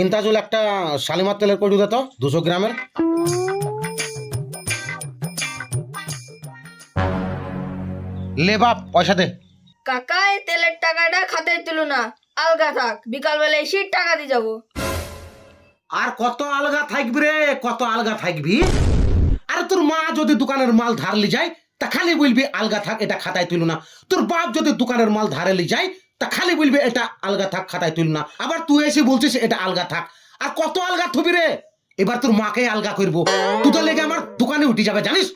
ইন্তাজুল একটা শালিমার তেলের কটু দে তো দুশো গ্রামের। লে বাপ পয়সা দে। কাকা এই তেলের টাকাটা খাতায় তুলো না। আলগা থাক বিকালবেলা এসে টাকা দিয়ে যাব। আর কত আলগা থাকবি রে কত আলগা থাকবি? আর তোর মা যদি দোকানের মাল ধারলি যায় তা খালি বলবি আলগা থাক এটা খাতায় তুলো না। তোর বাপ যদি দোকানের মাল ধারেলি যায় তা খালি বলবি এটা আলগা থাক খাতায় তুলো না। আবার তুই এসে বলছিস এটা আলগা থাক। আর কত আলগা থবি রে? এবার তোর মাকে আলগা করব। তুই তো লেগে আমার দোকানে উঠে যাবে জানিস?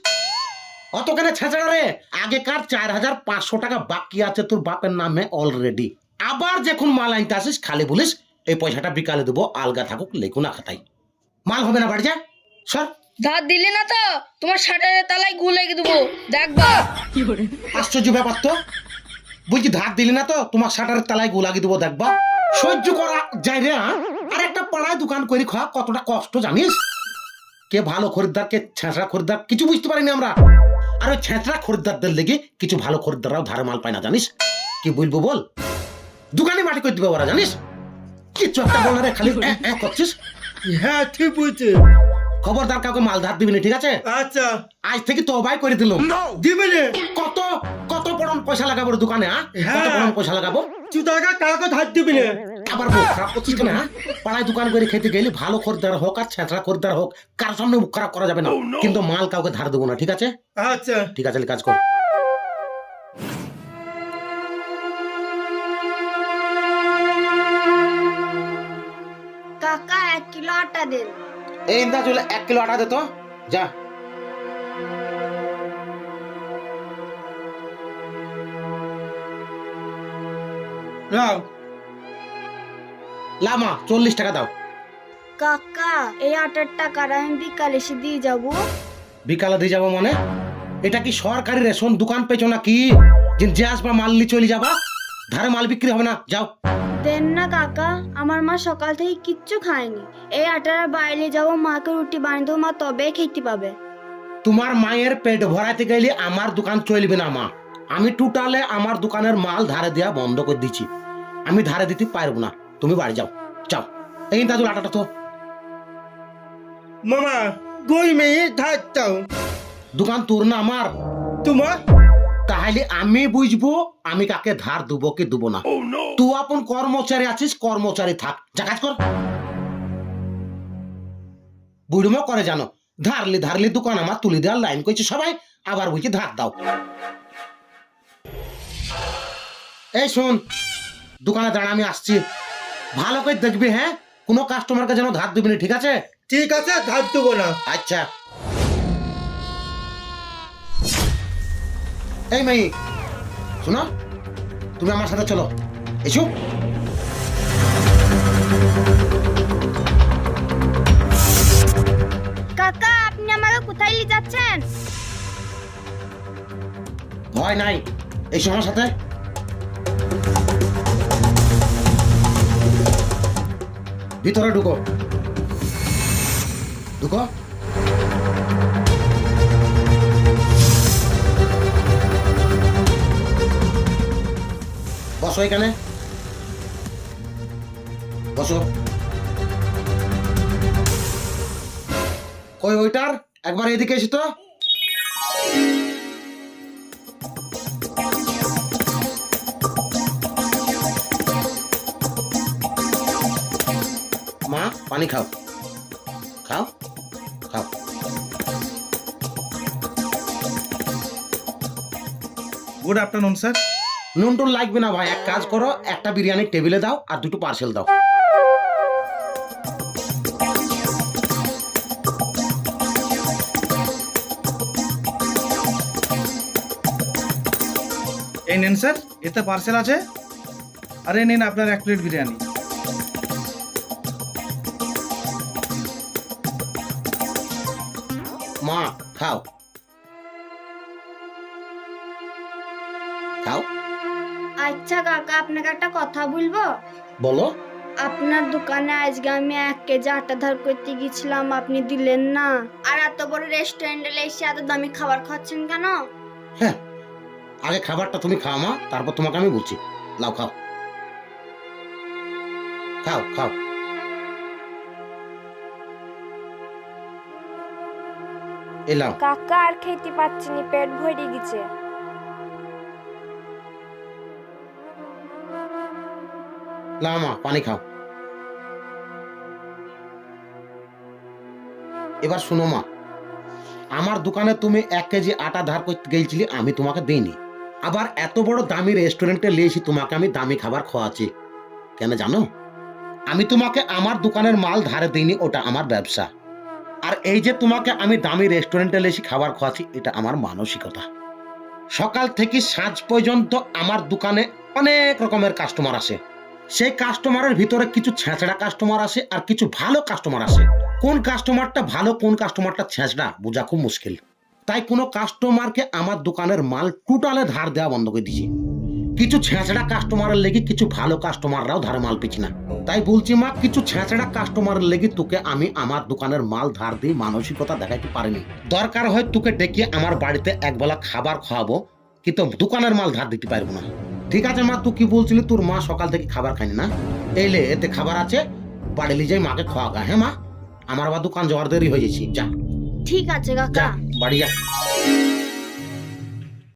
অত কেন ছেঁচড়া রে। আগেকার চার হাজার পাঁচশো টাকা বাকি আছে তোর বাপের নামে অলরেডি আবার যখন মাল আনতে আসিস খালি বলিস এই পয়সাটা বিকালে দেবো আলগা থাকুক লেখু না খাতাই মাল হবে না বাড়ি যা সর। ধার দিলে না তো? তোমার শাটারের তালায় গু লেগে দেবো। দেখবা আশ্চর্য ব্যাপার তো। বলছি ধার দিলি না তো? তোমার শাটারের তালায় গু লাগিয়ে দেবো দেখবা? সহ্য করা যায় রে? আর একটা পাড়ায় দোকান করে খাওয়া কতটা কষ্ট জানিস? কে ভালো খরিদ্দার কে ছেঁচড়া খরিদ্দার কিছু বুঝতে পারিনি আমরা। আর ওই ছেঁচড়া খরিদ্দারদের লেগে কিছু ভালো খরিদ্দাররাও ধারে মাল পায় না জানিস? কি বলব বল? দোকানে মাটি করে দিবে ওরা জানিস? কিচ্ছু একটা বল রে খালি করছিস? হ্যাঁ ঠিক বলছে খবরদার কাউকে মাল ধার দিবি না ঠিক আছে? আচ্ছা। আজ থেকে তবাই করে দিলাম। দিবে কত কত পয়সা লাগাবো দোকানে হ্যাঁ? কত হ্যাঁ। পয়সা লাগাবো? তুই টাকা কাকে ধার দিবি আবার মুখ খারাপ করছিস কেন হ্যাঁ? পাড়ায় দোকান করে খেতে গেলে ভালো খরিদ্দার হোক আর ছেঁচড়া খরিদ্দার হোক কার সামনে মুখ খারাপ করা যাবে না। কিন্তু মাল কাউকে ধার দেবো না ঠিক আছে? আচ্ছা। ঠিক আছে কাজ কর। কাকা এক কিলো আটা দেন এই ইন্দা চলে এক কিলো আটা দে তো। যা। রাও। লামা চল্লিশ টাকা দাও। কাকা এই আটার আমি বিকাল এসে দিয়ে যাব। বিকালে দিয়ে যাব মানে? এটা কি সরকারি রেশন দোকান পেছো যে যে আসবা মাল নিয়ে চলে যাবা? ধারে মাল বিক্রি হবে না যাও। দেন না কাকা আমার মা সকাল থেকে কিচ্ছু খায়নি। এই আটার বাইরে যাব মাকে রুটি বানিয়ে দেবো মা তবে খেতে পাবে। তোমার মায়ের পেট ভরাইতে গেলে আমার দোকান চলবে না মা। আমি টোটালে আমার দোকানের মাল ধারে দেওয়া বন্ধ করে দিচ্ছি আমি ধারে দিতে পারব না। তুমি বাড়ি যাও। যাও। এই দাদু আটাটা তো। মামা দুই মিনিট চাও। দোকান তোর না আমার। তোমার? তাহলে আমি বুঝব আমি কাকে ধার দেবো কি দেবো না। তুই আপন কর্মচারী আছিস কর্মচারী থাক। যা কাজ কর। বুড়িমো করে জানো ধারলি ধারলি দোকান আমার তুলে দেওয়ার লাইন করছে সবাই আবার বুঝি ধার দাও। এই শোন দোকানে দাঁড়া আমি আসছি। ভালো করে দেখবি হ্যাঁ? কোনো কাস্টমারকে যেন ধার দিবি না ঠিক আছে? ঠিক আছে ধার দেবো না। আচ্ছা। এই মেয়ে শোনো তুমি আমার সাথে চলো। এসো। কাকা আপনি আমাকে কোথায় নিয়ে যাচ্ছেন? ভয় নাই। এসো আমার সাথে। ভিতরে ঢুকো। ঢুকো। বসো এখানে। বসো। কই ওইটার? একবার এদিকে এসো তো। পানি খাও। খাও? খাও। গুড আফটারনুন স্যার নুন টুন লাগবে না ভাই এক কাজ করো একটা বিরিয়ানি টেবিলে দাও আর দুটো পার্সেল দাও। এই নেন স্যার এতে পার্সেল আছে। আর এই নিন আপনার এক প্লেট বিরিয়ানি। মা খাও খাও আচ্ছা কাকা আপনাকে একটা কথা বলব? বলো। আপনার দোকানে আজকে আমি এক কেজি আটা ধার করতে গেছিলাম আপনি দিলেন না। আর এত বড় রেস্টুরেন্টে এসে এত দামি খাবার খাচ্ছেন কেন? হ্যাঁ আগে খাবারটা তুমি খাও মা। তারপর তোমাকে আমি বলছি। লাও খাও। খাও খাও। এলাম। কাকা আর খেতে পাচ্ছি না পেট ভরে গেছে। লাও মা পানি খাও। এবার শুনো মা আমার দোকানে তুমি এক কেজি আটা ধার করতে গেছিলি আমি তোমাকে দিইনি। আবার এত বড় দামি রেস্টুরেন্টে লিয়েছি তোমাকে আমি দামি খাবার খাওয়াচ্ছি কেন জানো? আমি তোমাকে আমার দোকানের মাল ধারে দিইনি ওটা আমার ব্যবসা। আর এই যে তোমাকে আমি দামি রেস্টুরেন্টে লিয়েছি খাবার খাওয়াচ্ছি এটা আমার মানসিকতা। সকাল থেকে সাঁঝ পর্যন্ত আমার দোকানে অনেক রকমের কাস্টমার আসে। সেই কাস্টমারের ভিতরে কিছু ছেঁচড়া কাস্টমার আসে আর কিছু ভালো কাস্টমার আসে। কোন কাস্টমারটা ভালো, কোন কাস্টমারটা ছেঁচড়া, বোঝা খুব মুশকিল। তাই কোনো কাস্টমারকে আমার দোকানের মাল টোটালে ধার দেওয়া বন্ধ করে দিয়েছি। কিছু ছেঁচড়া কাস্টমারের লেগে কিছু ভালো কাস্টমাররাও ধারে মাল পেছি না তাই বলছি মা কিছু ছেঁচড়া কাস্টমারের লেগে তোকে আমি আমার দোকানের মাল ধার দিয়ে মানসিকতা দেখাইতে পারিনি। দরকার হয় তোকে ডেকে আমার বাড়িতে একবেলা খাবার খাওয়াবো কিন্তু দোকানের মাল ধার দিতে পারব না। ঠিক আছে মা তুই কি বলছিলি? তোর মা সকাল থেকে খাবার খায়নি না? এইলে এতে খাবার আছে বাড়ি যাই মাকে খাওয়া গা হ্যাঁ মা? আমার আবার দোকান যাওয়ার দেরি হয়ে গেছি যা। ঠিক আছে কাকা। বাড়ি যা।